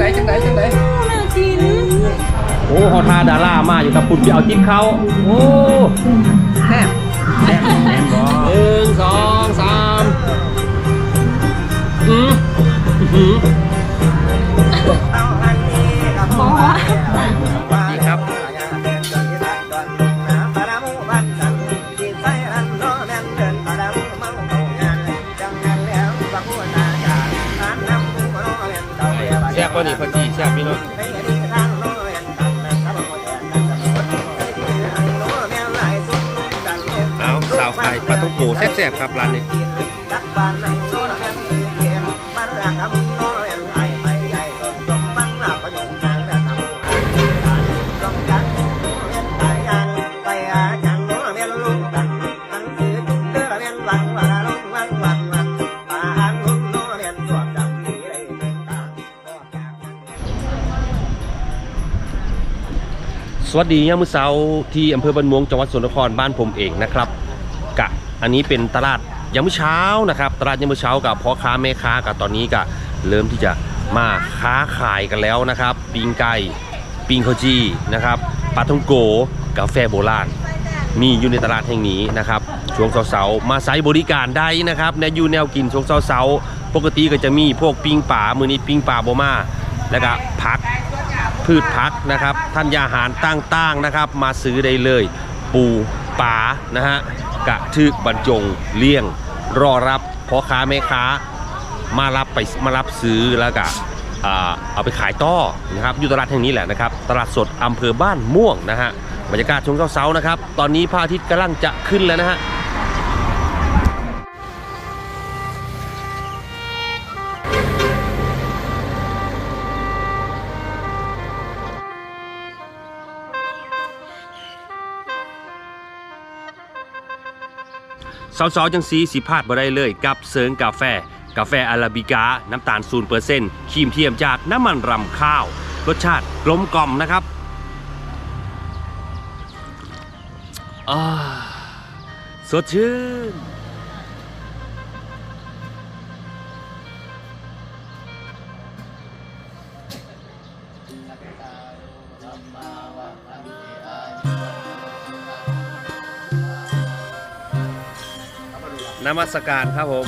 ไหนจังไหนจังไหนน่ากินโอ้ฮอทาดารามาอยู่กับปุ่นไปเอาจิ๊บเขาโอ้แซ่บแซ่บแน่นบ่หนึ่งสองสามอืมอืม แซ่บป่ะนี่พอดีแซ่บพี่น้องเอาสาวไข่ปลาท่องโกแซ่บๆครับร้านนี้ สวัสดีย่ามมื้อเช้าที่อำเภอบันมวงจังหวัดสกลนครบ้านผมเองนะครับกะอันนี้เป็นตลาดยามมื้อเช้านะครับตลาดยามมื้อเช้ากับพ่อค้าแม่ค้ากับตอนนี้ก็เริ่มที่จะมาค้าขายกันแล้วนะครับปิงไก่ปิงข้าวจีนะครับปลาท่องโกกาแฟโบราณมีอยู่ในตลาดแห่งนี้นะครับช่วงเสาร์มาใช้บริการได้นะครับในยูแนวกินช่วงเสาร์ปกติก็จะมีพวกปิ้งป่ามือนี้ปิ้งป่าโบมาแล้วก็ผัก พืชพักนะครับท่านยาหารต่างๆนะครับ มาซื้อได้เลย ปูป๋านะฮะกะทึกบรรจงเลี่ยง รอรับพ่อค้าแม่ค้ามารับไปมารับซื้อแล้วก็เอาไปขายต่อนะครับอยู่ตลาดแห่งนี้แหละนะครับ ตลาดสดอำเภอบ้านม่วงนะฮะบรรยากาศช่วงเช้าๆนะครับ ตอนนี้พระอาทิตย์กำลังจะขึ้นแล้วนะฮะ สาวๆจังสีสิพลาดบ่ได้เลยกับเซิงกาแฟ กาแฟอาราบิกาน้ำตาล0%ครีมเทียมจากน้ำมันรำข้าว รสชาติกลมกล่อมนะครับสดชื่น มัสการครับผม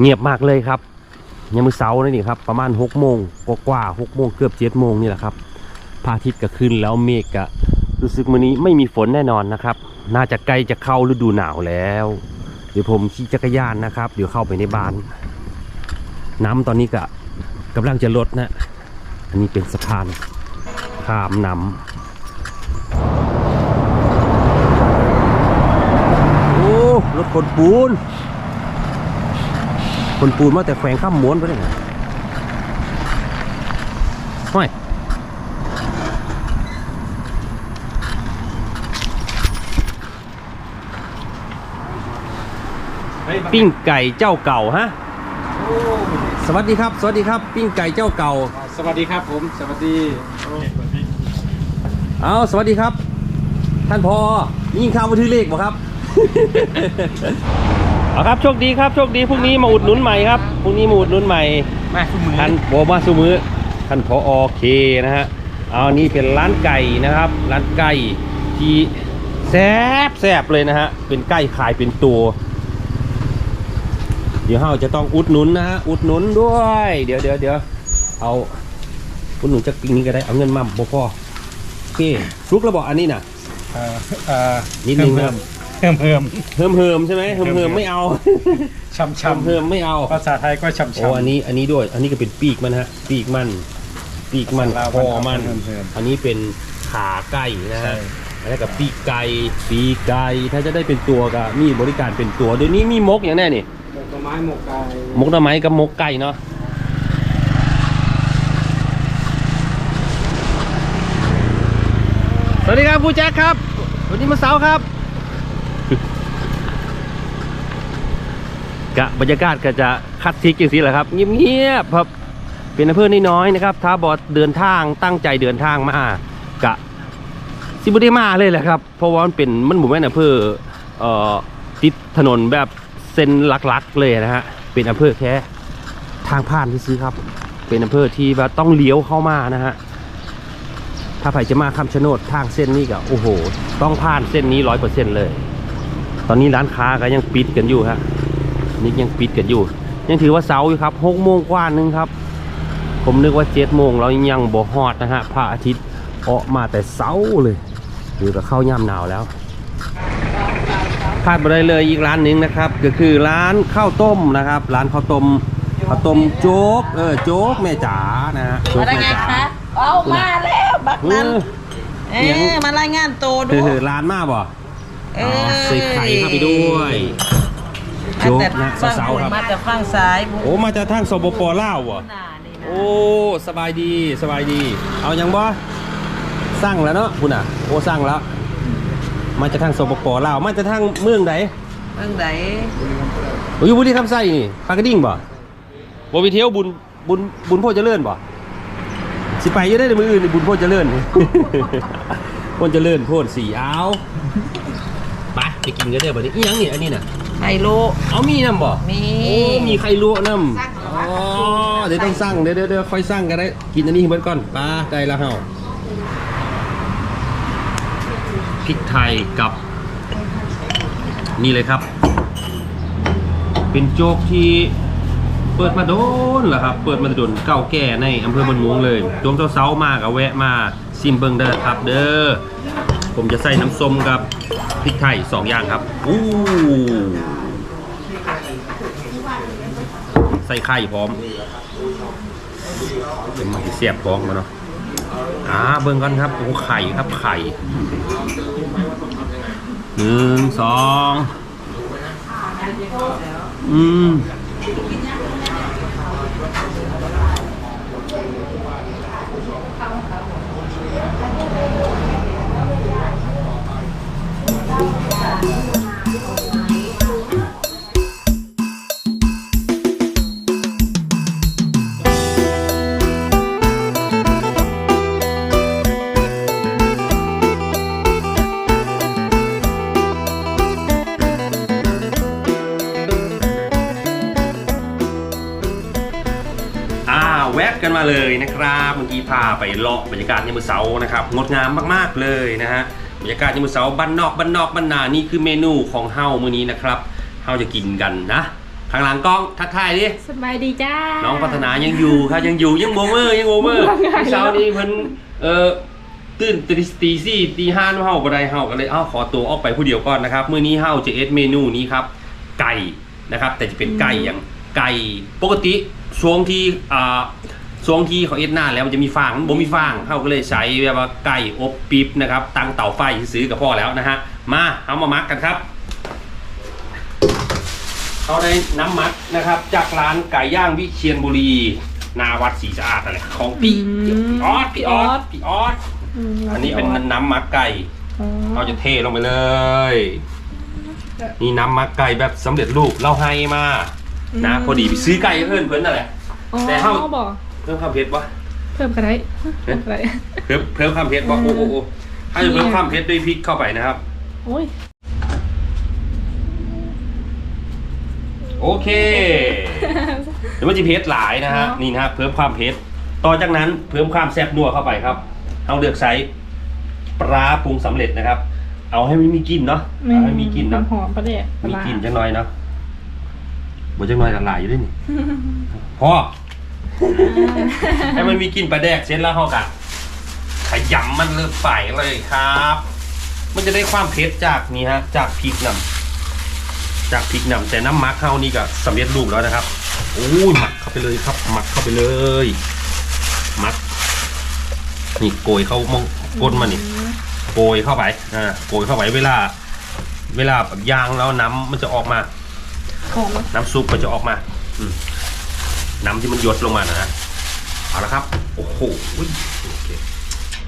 เงียบมากเลยครับ ยังมือเสาร์นี่ครับประมาณ6โมงกว่าๆ6โมงเกือบ7โมงนี่แหละครับพระอาทิตย์ก็ขึ้นแล้วเมฆก็รู้สึกมื้อนี้ไม่มีฝนแน่นอนนะครับ น่าจะใกล้จะเข้าฤดูหนาวแล้ว เดี๋ยวผมขี่จักรยานนะครับเดี๋ยวเข้าไปในบ้าน น้ำตอนนี้ก็กำลังจะลดนะอันนี้เป็นสะพานข้ามน้ำโอ้รถขนปูน คนปูนมาแต่แขวงข้ามม้วนไปเลยนะห้อยปิ้งไก่เจ้าเก่าฮะ สวัสดีครับ สวัสดีครับ ปิ้งไก่เจ้าเก่า สวัสดีครับผม สวัสดี เอาสวัสดีครับ ท่านพอยิ่งข้าวมาถือเลขบ่ครับ เอาครับโชคดีครับโชคดีพรุ่งนี้มาอุดหนุนใหม่ครับพรุ่งนี้มาอุดหนุนใหม่มาคุณมือท่านโบมาสุมือท่านพออเคนะฮะเอาอันนี้เป็นร้านไก่นะครับ ร้านไก่ที่แซบแซบเลยนะฮะเป็นไก่ขายเป็นตัว เดี๋ยวเราจะต้องอุดหนุนนะฮะอุดหนุนด้วย เดี๋ยวเดี๋ยวเดี๋ยวเอาอุดหนุนจากปีนี้ก็ได้เอาเงินมาบ่พอโอเคฟลุกระบอกอันนี้น่ะเอ่อเอ่อนิดนึงนะครับ เพิ่มเพิ่มเฮิมเฮิมๆใช่ไหมเฮิมเฮิมๆไม่เอาช่ำเฮิมช่ำเฮิมๆไม่เอา ภาษาไทยก็ช่ำโอ้ช่ำอันนี้อันนี้ด้วย อันนี้ก็เป็นปีกมันฮะ ปีกมัน ปีกมันลาวคอมัน เพิ่มๆอันนี้เป็นขาไก่นะใช่ ฮะอันนี้กับปีกไก่ปีกไก่ถ้าจะได้เป็นตัวก็มีบริการเป็นตัวเดี๋ยวนี้มีมกอย่างแน่นี่หมกต้นไม้หมกไก่มกหน้ำไม้กับมกไก่เนาะสวัสดีครับครูแจ็คครับวันนี้มาเสาร์ครับ กะบรรยากาศก็จะคัดทิกอย่างนี้แหละครับ เงียบๆครับเป็นอำเภอน้อยๆนะครับ ถ้าบอดเดินทางตั้งใจเดินทางมากะสิบุได้มาเลยแหละครับ เพราะว่ามันเป็นมันหมู่แม่นอำเภอเอ่อติดถนนแบบเส้นหลักๆเลยนะฮะเป็นอำเภอแค่ทางผ่านที่ซื้อครับ เป็นอำเภอที่ว่าต้องเลี้ยวเข้ามานะฮะถ้าใครจะมาคำชะโนดทางเส้นนี้ก็โอ้โห ต้องผ่านเส้นนี้ร้อยเปอร์เซ็นต์เลย ตอนนี้ร้านค้าก็ยังปิดกันอยู่ฮะ นี่ยังปิดกันอยู่ ยังถือว่าเสาร์อยู่ครับหกโมงกว่านึงครับ ผมนึกว่าเจ็ดโมงเรายังบ่ฮอดนะฮะพระอาทิตย์ออกมาแต่เสาร์เลยหรือก็เข้าย่ำหนาวแล้วพลาดไปได้เลยอีกร้านหนึ่งนะครับ ก็คือร้านข้าวต้มนะครับ ร้านข้าวต้มข้าวต้มโจ๊กเออโจ๊กแม่จ๋านะฮะโจ๊กอะไรแม่ไงจ๋าคะเอามาแล้วบักเอนั้นอเอ๊ะมารายงานตัวดูเออร้านมาบ่เออ๋ออใส่ไข่เข้าไปด้วยโจ๊กนะเสาๆครับ มาจากฝั่งซ้ายบุโอ้มาจากทางสปปลาวบ่หน้านี่นะโอ้สบายดีสบายดี เอายังบ่สั่งแล้วเนาะคุณอะโอ้สั่งแล้วมาจากทางสปปลาวมาจากทางเมืองใดเมืองไหนโอ้อยู่บุรีคำไส้นี่ปากกระดิ่งบ่บ่ไปเที่ยวบุญบุญบุญโพธิ์เจริญบ่สิไปอยู่ได้ในมืออื่นนี่บุญโพธิ์เจริญโพธิ์เจริญโพธิ์สีอ้าวไปไปกินกันเด้อบัดนี้อีหยังนี่อันนี้น่ะ ไฮโลเอามีน้ำบ่มีโอ้มีไข่ลวกน้ำอ๋อเดี๋ยวต้องสั่งเดี๋ยวเดี๋ยวเดี๋ยวค่อยสั่งกันได้ กินอันนี้ให้เบิดก่อนปลาไก่ละเฮาพริกไทยกับ นี่เลยครับ เป็นโจ๊กที่เปิดมาโดนเหรอครับ เปิดมาโดนเก่าแก่ในอำเภอบันม่วงเลยจวงเจ้าเซามากอะแวะมาซิมเบิงเด้อครับ เด้อ ผมจะใส่น้ำส้มกับพริกไทยสองอย่างครับอู้ใส่ไข่พร้อมเดี๋ยวมันเสียบท้องมาเนาะอ่าเบิ่งก่อนครับโอ้ไข่ครับไข่หนึ่งสองอืม นมาเลยนะครับเมื่อกี้พาไปเลาะบรรยากาศยามมื้อเช้านะครับงดงามมากๆเลยนะฮะบรรยากาศยามมื้อเช้าบ้านนอกบ้านนอกบ้านนานี่คือเมนูของเฮามื้อนี้นะครับเฮาจะกินกันนะข้างหลังกล้องทักทายดิสบายดีจ้าน้องพัฒนายังอยู่ครับยังอยู่ยังโมเมอร์ยังโมเมอร์ว่าไงเช้านี้เพิ่นเอ่อตื่นตีตีสี่ตีห้าเฮาบ่ได้เฮาก็เลยอ้าวขอตัวออกไปผู้เดียวก่อนนะครับมื้อนี้เฮาจะเอ็ดเมนูนี้ครับ ไก่นะครับ แต่จะเป็นไก่อย่างไก่ปกติช่วงที่อ่า ช่วงที่เขาเอ็ดหน้าแล้วมันจะมีฟางมันบ่มีฟางเฮาก็เลยใช้แบบว่าไก่อบปิ๊บนะครับ ตั้งเตาไฟซื้อกับพ่อแล้วนะฮะ มาเอามามักกันครับเขาได้น้ำมัดนะครับ จากร้านไก่ย่างวิเชียรบุรี นาวัดศรีสะอาดอะไรของพี่อืมออสพี่ออสพี่ออสมอันนี้เป็นน้ำมักไก่อ๋อเราจะเทลงไปเลย นี่น้ำมักไก่แบบสำเร็จรูปเราให้มา นะ พอดีไปซื้อไก่เพื่อนเพื่อนนั่นแหละอ๋อแต่เฮาบอก เพิ่มความเผ็ดวะเพิ่มกระไรเพิ่มกระไรเพิ่มเพิ่มความเผ็ดวะโอ้โหโอ้โหถ้าจะเพิ่มความเผ็ดด้วยพริกเข้าไปนะครับโอ้ยโอเคเดี๋ยวมันจะเผ็ดหลายนะฮะเนอะนี่นะฮะเพิ่มความเผ็ดต่อจากนั้นเพิ่มความแซ่บนัวเข้าไปครับเอาเลือกใช้ปลาปรุงสำเร็จนะครับ เอาให้มันมีกลิ่นเนาะเอาให้มีกลิ่นเนาะหอมๆประเดี๋ยวมีกลิ่นจังหน่อยเนาะบ่จังหน่อยละลายอยู่ด้วยนี่พอ ให้มันมีกลิ่นปลาแดกเสร็จแล้วเขากะขยำมันเลิกไปเลยครับ มันจะได้ความเผ็ดจากนี่ฮะ จากพริกนำจากพริกนำแต่น้ำมักเข้านี่ก็สำเร็จรูปแล้วนะครับโอ้ยหมักเข้าไปเลยครับ หมักเข้าไปเลยหมัก นี่โกยเข้ามองก้นมันนี่โกยเข้าไปอ่าโกยเข้าไปเวลา เวลาแบบย่างแล้วน้ำมันจะออกมาหอมน้ำซุปมันจะออกมา อืม น้ำที่มันหยดลงมานะเอาละครับ โอ้โห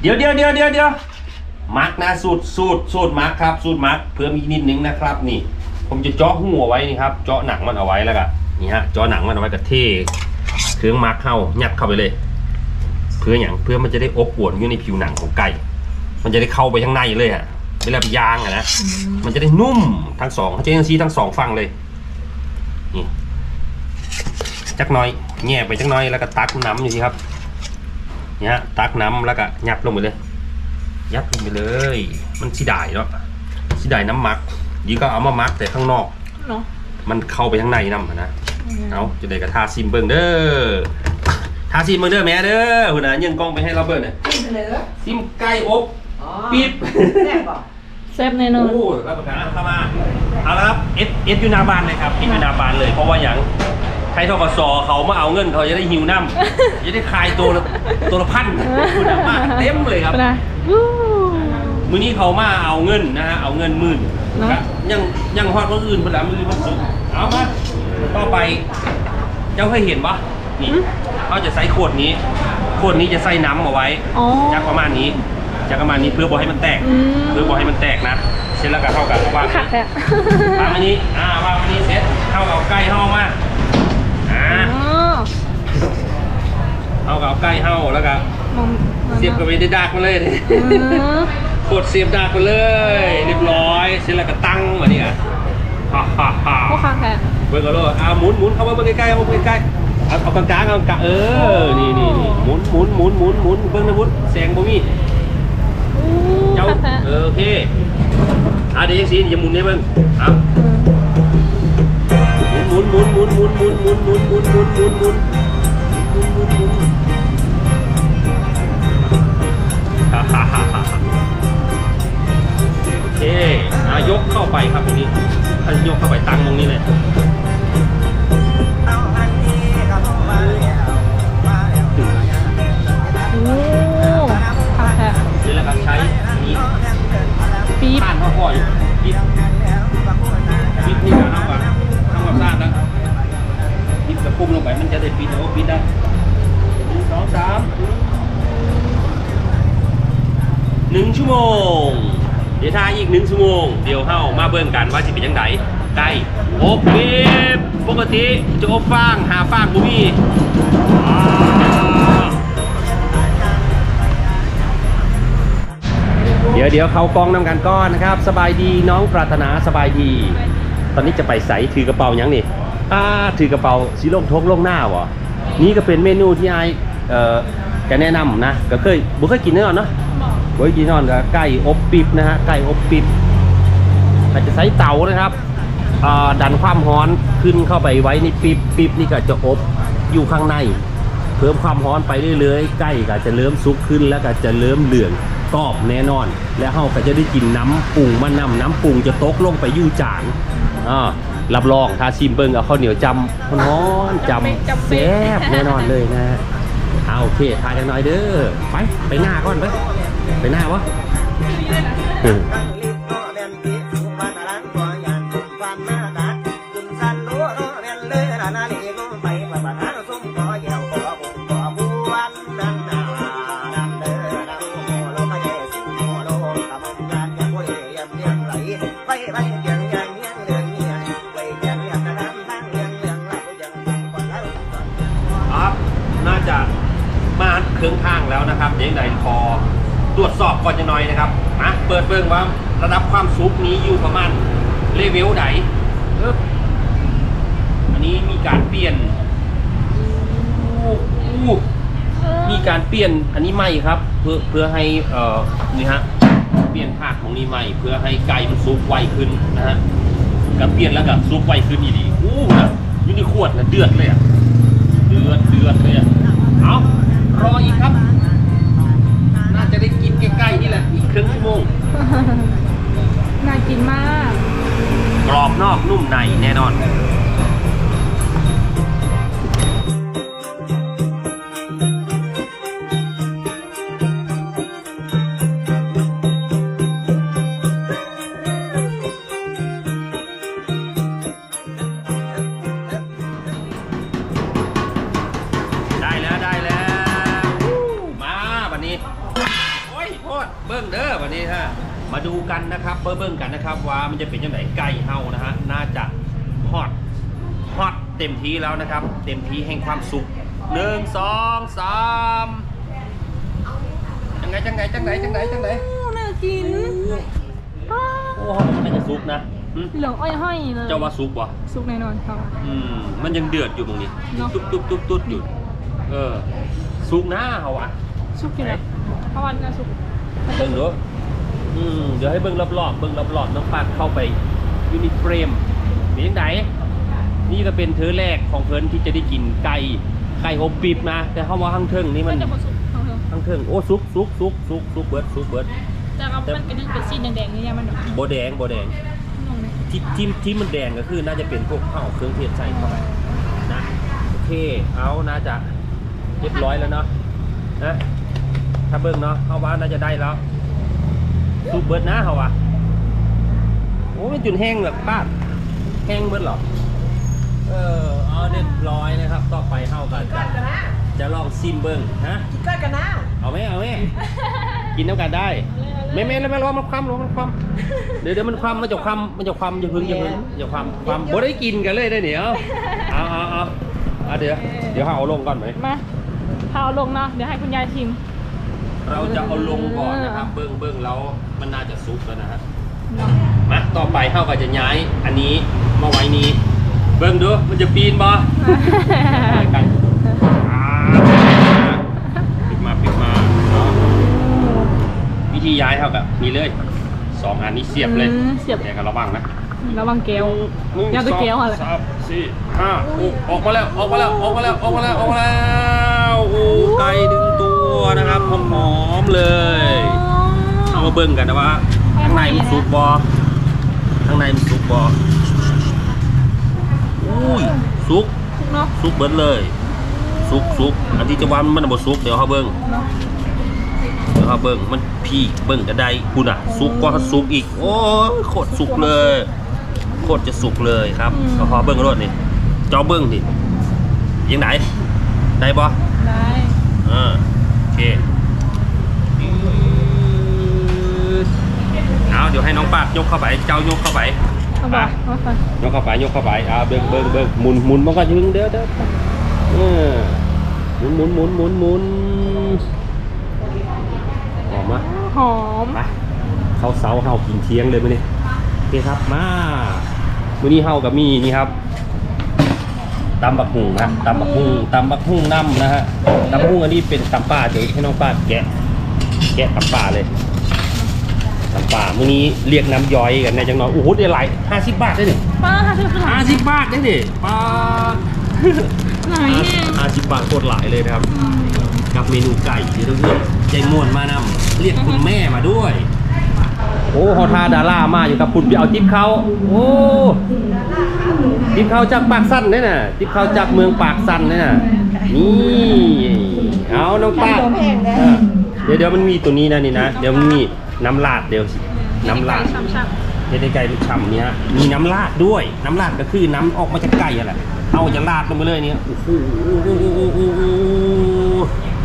เดี๋ยวเดี๋ยวเดี๋ยวเดี๋ยวเดี๋ยวมักนะสูตรสูตรสูตรมักครับ สูตรมักเพิ่มอีกนิดนึงนะครับ นี่ ผมจะเจาะหัวไว้นี่ครับ เจาะหนังมันเอาไว้แล้วก็นี่ฮะเจาะหนังมันเอาไว้กับเทเครื่องมาร์คเข้ายัดเข้าไปเลย เพื่ออย่างเพื่อมันจะได้อบอวนอยู่ในผิวหนังของไก่มันจะได้เข้าไปข้างในเลยฮะเวลาไปยางอะนะมันจะได้นุ่มทั้งสองเขาจะยังซีทั้งสองฝั่งเลยนี่ จักหน้อยแง่ไปจักหน้อยแล้วก็ตักน้ำอยู่สิครับเนี่ยฮะตักน้ำแล้วก็ยัดลงไปเลย ยัดลงไปเลย มันสีได้เนาะสีได้น้ำมักยีก็เอามามักแต่ข้างนอกเนาะมันเข้าไปข้างในน้ำอะนะเอาจะได้กระทาซิมเบิ้งเด้อทาซิมเบิ้งเด้อแม่เด้อหุ่นน่ะยังกล้องไปให้เราเบิ้งเนี่ยซิมไก่อบปิ๊บแซ่บบอกแซ่บแน่นอนโอ้รับประกันเข้ามาเอาละครับเอสเอสยูหนาบานเลยครับเอสยูหนาบานเลยเพราะว่าอย่าง ใครทกสเขามาเอาเงินเขาจะได้หิวน้ำจะได้ขายตัวละตัวละพันคุณน่ะมาเต็มเลยครับไปนะวู้มื้อนี้เขามาเอาเงินนะฮะเอาเงินหมื่นเนอะครับยังยังฮอดคนอื่นเพิ่นละมือมันสุดเอามาต่อไป เจ้าเคยเห็นปะนี่เขาจะใส่ขวดนี้ ขวดนี้จะใส่น้ำเอาไว้อ๋อจากประมาณนี้จากประมาณนี้เพื่อบ่ให้มันแตกอืมเพื่อบ่ให้มันแตกนะเสร็จแล้วก็เท่ากับวางขัดแหละวางอันนี้อ่าวางอันนี้เสร็จเข้ากับใกล้ห้องมาอ่าอ๋อเข้ากับใกล้ห้องแล้วก็มองเสียบกับไปได้ดักมาเลยอืมกดเสียบดักมาเลย เรียบร้อยเสร็จแล้วก็ตั้งมานี่อะฮ่าฮ่าฮ่าพวกขัดแหละเบิ่งกันเลยอ่าหมุนหมุนเข้ามาเบิ่งใกล้ๆเอาเบิ่งใกล้ๆเอาเอากลางๆเอากลางๆเออนี่นี่นี่หมุนหมุนหมุนหมุนหมุนเบิ่งนะหมุนแสงบ่มีอู้เจ้าขัดแหละเออโอเคอะเดี๋ยวยังสีอย่าหมุนให้เบิ่งเอะ หมุนหมุนหมุนหมุนหมุนหมุนหมุนหมุนหมุนหมุนหมุนหมุนหมุนหมุนหมุนฮ่าฮ่าฮ่าฮ่าโอเคอะยกเข้าไปครับตรงนี้ท่านยกเข้าไปตั้งตรงนี้เลยอู้ขัดแหละเสร็จแล้วก็ใช้อันนี้ปี๊บผ่านพ่อพ่ออยู่ปิด สะอาดแล้วปิดกระปุ้มลงไปมันจะได้ปิดโอ้ปิดได้หนึ่งสองสามหนึ่งชั่วโมง เดี๋ยวถ้าอีกหนึ่งชั่วโมง เดี๋ยวเข้ามาเบิ่งกันว่าจะเป็นยังไงไก่อบปีบปกติจะอบฟางหาฟางบุมีเดี๋ยวเดี๋ยวเขากองนำกันก้อนนะครับ สบายดีน้องปรารถนาสบายดี อนนี้จะไปใส่ถือกระเป๋ายังนี่อ่าถือกระเป๋าสีลงทกลงหน้าวะนี่ก็เป็นเมนูที่ไอเอ่อจะแนะนำนะก็เคยบุเคยกินแน่นอนเนาะบุเคยกินแน่นอนกับไก่อบปิบนะฮะไก่อบปิบอาจจะใช้เตานะครับดันความร้อนขึ้นเข้าไปไว้ในปิบปิบนี่ก็จะอบอยู่ข้างใน เพิ่มความร้อนไปเรื่อยๆใกล้ก็จะเริ่มสุกขึ้นแล้วก็จะเริ่มเหลืองกรอบแน่นอน แล้วเราก็จะได้กินน้ำปรุงมันนำน้ำปรุงจะตกลงไปยู่จาน อ่ารับรองถ้าชิมเบิ้งเอาข้าวเหนียวจำร้อนจำแซ่บแน่นอนเลยนะเอาโอเคทานกันหน่อยเด้อไปไปหน้าก่อนไปไปหน้าวะเออค รื่องข้างแล้วนะครับยังไงพอตรวจสอบก่อนจะน่อยนะครับมาเปิดเบิ่งว่าระดับความสุกนี้อยู่ประมาณเลเวลไหนอันนี้มีการเปลี่ยนอู้อู้มีการเปลี่ยนอันนี้ใหม่ครับ เพื่อเพื่อให้เอ่อนี่ฮะเปลี่ยนภาคของนี้ใหม่ เพื่อให้ไก่มันสุกไวขึ้นนะฮะกับเปลี่ยนแล้วกับสุกไวขึ้นอีดีอู้นะยู่ในขวดนะเดือดเลยอะเดือดเดือดเลยอะเอา รออีกครับ น่าจะได้กินใกล้ๆนี่แหละ อีกครึ่งชั่วโมง น่ากินมาก กรอบนอกนุ่มในแน่นอน บเบิ้งเบิ้งกันนะครับว่ามันจะเป็นยังไงไก่เฮานะฮะน่าจะฮอตฮอตเต็มที่แล้วนะครับ เต็มที่แห่งความสุขหนึ่งสองสามจังไงจังไงจังไงจังไงจังไงน่ากินโอ้โหมันน่าจะซุกนะหึเหลืองอ้อยห้อยเลยเจ้าว่าซุกวะซุกแน่นอนเขาอืมมันยังเดือดอยู่ตรงนี้เนอะตุ๊บตุ๊บตุ๊บตุ๊บอยู่เออซุกหน้าเขาวะซุกอยู่แล้วเพราะวันน่าซุกเบิ่งดู อืมเดี๋ยวให้เบิ่งรอบๆเบิ่งรอบๆน้องปากเข้าไปยูนิเฟรมเป็นยังไงนี่ก็เป็นเธอแรกของเพิ่นที่จะได้กินไก่ไก่อบปีบนะ แต่เขาว่าข้างเทิงนี่มันมันจะผสมของเธอข้างเทิงโอ้ซุกซุกซุกซุกซุกเบิร์ดซุกเบิร์ดแต่เรามันเป็นเป็นสีแดงๆนี่เนี่ยมันแบบโบแดงโบแดงงงเลยที่ที่ที่มันแดงก็คือน่าจะเป็นพวกข้าวเครื่องเทศใส่เข้าไปนะโอเคเอาน่าจะเรียบร้อยแล้วเนาะนะถ้าเบิ่งเนาะเขาว่าน่าจะได้แล้ว ซุกเบิร์ดนะเขาว่าโอ้ยจุนแห้งแบบป้าดแห้งเบิร์ดเหรอเออเอาเรียบร้อยนะครับ ต่อไปเข้ากันจะจะลองซิมเบิ้งฮะกินก้อยกันน้าเอาไหมเอาไหมกินน้ำกันได้ไม่ไม่แล้วไม่ร้อนมันคว่ำร้อนมันคว่ำเดี๋ยวเดี๋ยวมันคว่ำมันจะคว่ำมันจะคว่ำอย่าพึ่งอย่าพึ่งอย่าคว่ำคว่ำบ่ได้กินกันเลยได้เหนียวเอาเอาเอาเอาเดี๋ยวเดี๋ยวเอาลงก่อนไหมมาพาเอาลงเนาะเดี๋ยวให้คุณยายชิม เราจะเอาลงก่อนนะครับเบิ้งเบิ้งแล้วมันน่าจะซุกแล้วนะฮะเนาะมาต่อไปเข้าก็จะย้ายอันนี้มาไว้นี้ เบิ้งดูมันจะปีนบ่อะไรกันอ่าปิดมาปิดมาเนาะวิธีย้ายเท่ากับนี่เลยสองอันนี้เสียบเลยอืมเสียบแต่ก็ระวังนะระวังแก้วหนึ่งอย่าไปแก้วอะไรสองสามสี่ห้าโอ้ออกมาแล้วออกมาแล้วออกมาแล้วออกมาแล้วออกมาแล้ว โอ้ไก่หนึ่งตัวนะครับหอมๆเลยเอามาเบิ่งกันนะว่าข้างในมันสุกบอข้างในมันสุกบออุ้ยสุกเนาะสุกเบิดเลยสุกสุกอันที่จะว่ามันบ่สุกเดี๋ยวเขาเบิ่งเนาะเดี๋ยวเขาเบิ่งมันพี่เบิ่งกระไดคุณอะสุกกว่าสุกอีก โอ้ยโคตรสุกเลยโคตรจะสุกเลยครับเอาพอเบิ่งรถนี่เจ้าเบิ่งดิยังไงได้บ่ได้ อ่าโอเคเอาเดี๋ยวให้น้องปากยกเข้าไป เจ้ายกเข้าไปเอาบอกเอาไปยกเข้าไปยกเข้าไปอ่าเบิ้งเบิ้งเบิ้งหมุนหมุนมันก็ยึงเด้อเด้อเออหมุนหมุนหมุนหมุนหมุนออกมาหอมไปเขาเสาเฮากินเที่ยงเลยมื้อนี้โอเคครับมามื้อนี้เฮากับมีนี่ครับ ตำบักหุ่งนะตำบักหุ่งตำบักหุ่งน้ำนะฮะตำบักหุ่งอันนี้เป็นตำป่าเดี๋ยวให้น้องป้าแกะ แกะตำป่าเลยตำป่ามื้อนี้เรียกน้ำย้อยกันในจังหน่อยโอ้โหเดี๋ยวไหลห้าสิบบาทได้หนึ่ป้าคือขนาห้าดสิบบาทได้ดิป้าไหนแห้งห้าสิบบาทโคตรหลายเลยนะครับ กับเมนูไก่ที่เราเรียกใจม่วนมานำเรียกคุณแม่มาด้วย โอ้ฮอทาดารามาอยู่กับคุณไปเอาจิ๊บเขาโอ้จิ๊บเขาจากปากสั้นนี่น่ะจิ๊บเขาจากเมืองปากสั้นนี่น่ะนี่เอาน้องป้าเออเดี๋ยวเดี๋ยวมันมีตัวนี้นะนี่นะเดี๋ยวมันมีน้ำลาดเดี๋ยวสิน้ำลาดช้ำเฮ็ดให้ไก่มันฉ่ำเนี่ยมีน้ำราดด้วย น้ำราดก็คือน้ำออกมาจากไก่อะแหละเอาจะราดลงไปเลยเนี่ยโอ้โห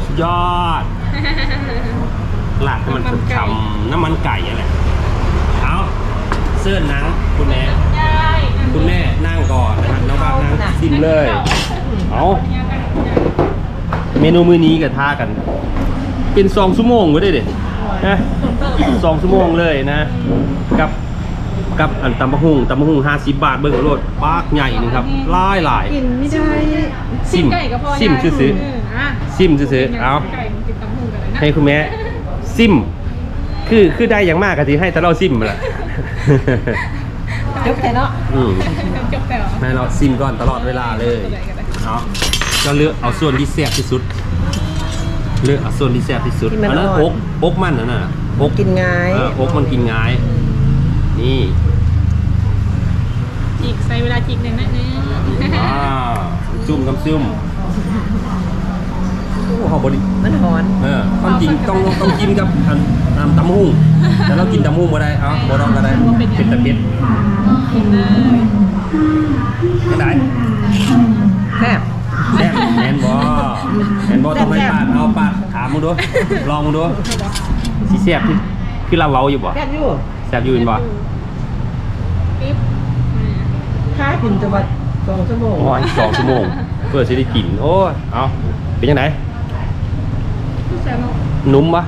สุดยอดราดให้มันฉ่ำๆน้ำมันไก่อะแหละเอา เสื้อหนังคุณแม่ๆยายคุณแม่นั่งก่อนนะครับน้องบ้านนั่งซิมเลย เอาเมนูมื้อนี้กับท่ากัน เป็นสองชั่วโมงก็ได้เด็นะสองชั่วโมงเลยนะ กับกับอันตำบักหุ่งตำบักหุ่งห้าสิบบาทเบิ่งรถปากใหญ่หนึงครับหลายหลายกินไม่ได้ซิมไก่ก็พอซิมซื้อเอะๆซิมซื้อๆเอาไก่มันกินตำหูกันเลยนะให้คุณแม่ซิม คือคือได้อย่างมากกะที่ให้แต่เราซิมมาละ ยกแต่เนาะอืมจบแต่เหรอให้เราซิมก่อนตลอดเวลาเลยเนาะก็เลือกเอาส่วนที่แซ่บที่สุด เลือกเอาส่วนที่แซ่บที่สุดอันนั้นอกอกมันน่ะน่ะอกกินง่าย เอออกมันกินง่าย นี่จิกใส่เวลาจิกหนึ่งนะนึงว้าวจุ่มกับซุ่ม โอ้เขาบริมันหอน เออต้องกินต้องต้องกินกับอันอันตำหุ่งแต่เรากินตำหุ่งมาได้เอาบ่ต้องก็ได้เป็นตะเพ็ดกินเลยไม่ได้แซ่บแซ่บแมนบ่แมนบ่ต้องให้ปาดเอาปาดถามมึงดูลองมึงดูสิแซ่บที่คือเราเว้าอยู่บ่แค่อยู่แซ่บอยู่เห็นบ่ปิ๊บค้ากินจังหวัดสองชั่วโมงโอ้ยสองชั่วโมง เพื่อสิได้กิน โอ้ยเอาเป็นยังไงผู้ แซ่บเนาะนุ่มปะ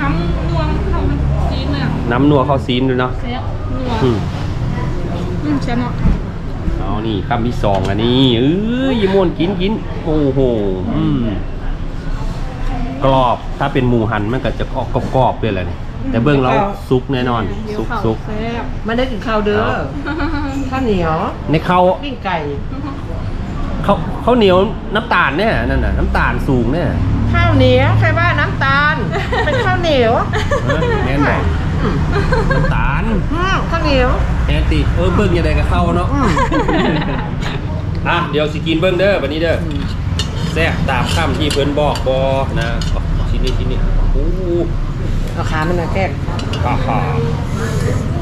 น้ำนวลเข้ามันจีนเลยอะน้ำนัวเข้าซีนด้วยเนาะแซ่บนัวอืมอืมแซ่บเนาะเอานี่คำที่สองอันนี้เอ้ยอยมวนกินกินโอ้โหอืมกรอบถ้าเป็นหมูหันมันก็จะออกกรอบๆเลยแหละนี่แต่เบื้องเราซุกแน่นอน เดี๋ยวซุกเข้าซุกแซ่บมาได้กินข้าวเด้อเอาข้าวเหนียวในข้าวปิ้งไก่ข้าวข้าวเหนียวน้ำตาลเนี่ยนั่นน่ะน้ำตาลสูงเนี่ย ข้าวเหนียวใครว่าน้ำตาล เป็นข้าวเหนียวเออแม่นบอกน้ำตาลอืมข้าวเหนียว แอนติเออเบิ้งยังไงกับเข้าเนาะอืมอะเดี๋ยวสิกินเบิ้งเด้อวันนี้เด้อแซ่บตามคำที่เพิ่นบอกบอนะอ๋อชิ้นนี้ชิ้นนี้โอ้โหเอาขามันนะแค่อ่าฮะ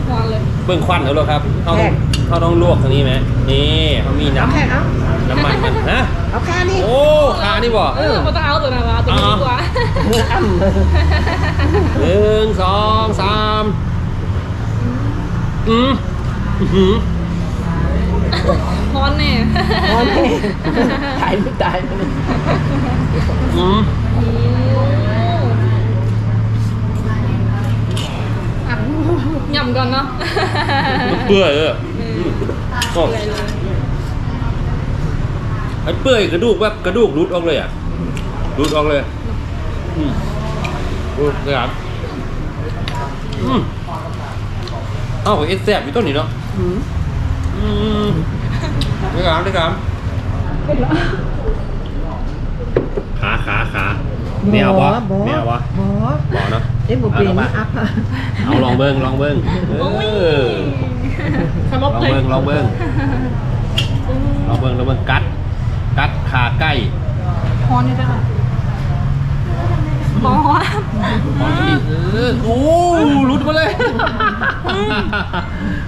หวานเลยเบิ้งควันเขาแล้วครับเขาแซ่บเขาต้องลวกทางนี้ไหมนี่เขามีเอาแค่น้ำเอาน้ำมันมันฮะเอาแค่นี้ โอ้ขา นี่บ่เออมาต้องเอาตัวนั้นละตัวนี้ดีกว่าเนื้ออ่ำเลยหนึ่งสองสามอืมอื้อหือพอนแน่โอเคตายไม่ตายเลยอืมอะยำก่อนเนาะมันเปื่อยเอออืมโอ้เปื่อยเลย ไอ้เปื่อยกระดูกแบบกระดูกรุดออกเลยอะรุดออกเลย อืมรุดเลยครับอืมเอ้าเอ็ดแซ่บอยู่ต้นนี้เนาะอืมอืมได้ครับได้ครับขาขาขาไม่เอาวะบ่ไม่เอาวะบ่บอกเนาะเอ้ยบ่เปลี่ยนเอาลงมานี่อัพอะเอาลองเบิ้งลองเบิ้งเออสลลอบงเลยเบิ้งลองเบิ้งลองเบิ้งลองเบิ้งกัดกัด ขาไก่พอนนี่ได้ค่ะพอนอ๋อนี่เออโอ้รุดมาเลย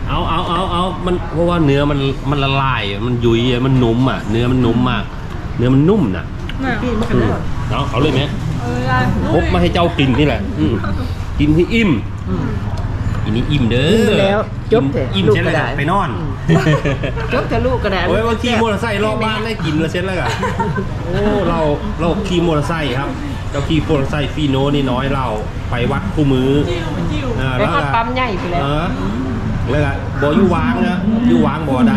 เอาเอาเอาเอามันเพราะว่าเนื้อมันมันละลายอะมันยุยอะมันนุ่มอะ เนื้อมันนุ่มมาก เนื้อมันนุ่มน่ะน่ะพี่มันกันอืมแล้วเอาเอาเลยไหมเออได้พบมาให้เจ้ากินนี่แหละอืมกินให้อิ่ม อืมอันนี้อิ่มเด้ออิ่มแล้วจบเถอะอิ่มลูกเสร็จแล้วก็ได้ไปนอนจบกับลูกก็ได้โอ้ยบางทีมอเตอร์ไซค์รอบบ้านได้กินแล้วเสร็จแล้วอะโอ้เราเราขี่มอเตอร์ไซค์ครับเราขี่มอเตอร์ไซค์ฟีโนนี่น้อยเราไปวัดคู่มืออ่าไปแล้วฮอดก็ปั๊มใหญ่ไปแล้วเออแล้วก็บ่อยู่วางนะอยู่วางบ่อใด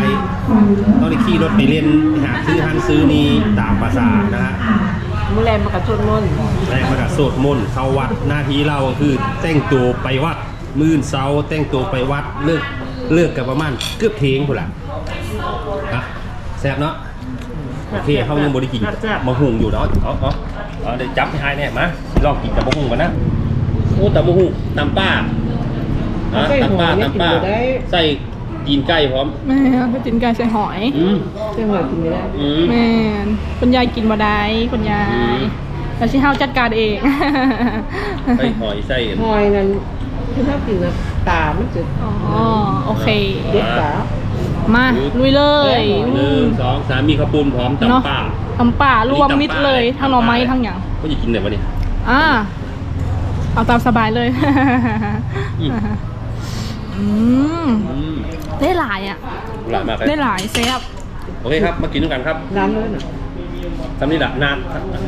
ต้องได้ขี่รถไปเล่นหาซื้อหันซื้อนี่ตามภาษานะฮะมื้อแรงมากับชวนมนต์แรกมากับสวดมนต์เข้าวัดหน้าที่เราก็คือแต่งตัวไปวัด มื่นเสาร์แต่งตัวไปวัดเลิกเลิกกับประมาณเกือบเทงพุ่นละอะแซ่บเนาะโอเคเขายังบริกินแซ่บมาหุงอยู่เนาะเอาเอาเอาเดี๋ยวจับให้หายแน่มาลองกินกับมะหุงกันนะโอ้แต่มะหุงน้ำป้าฮะน้ำป้าน้ำป้าใส่กินไก่พร้อมแม่ก็จินไก่ใส่หอยอืมเจ้าหน่อยกินไม่ได้อืมแม่นคุณยายกินบ่ได้คุณยาอืยมแล้วชิเฮาจัดการเองใส่หอยใส่หอยนั่น คือถ้ากินนะตามันจะอ๋อโอเค เด็ดตามาลุยเลยหนึ่งสองสามมีข้าวปุ้นพร้อมเนาะตำป้าตำป่ารวมมิตรเลยทั้งหน่อไม้ทั้งอย่างก็จะกินไหนวะเนี่ยอ่าเอาตามสบายเลยอืมอืมอืมได้หลายอะหลายมากเลยได้หลายแซ่บโอเคครับมากินด้วยกันครับน้ำเลยนะทำนี่แหละหน้า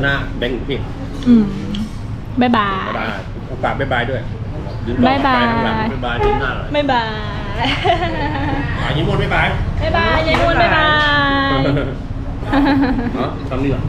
หน้าแบงค์พี่อืมบ๊ายบาบ๊ายยบายฝากบ๊ายบายด้วย ยืนบ๊ายบาย ไปข้างหลังบ๊ายบายยืนหน้าหน่อยบ๊ายบายอะยิ้มบนบ๊ายบายบ๊ายบายยายมวนบ๊ายบาย เนาะทำนี่แหละ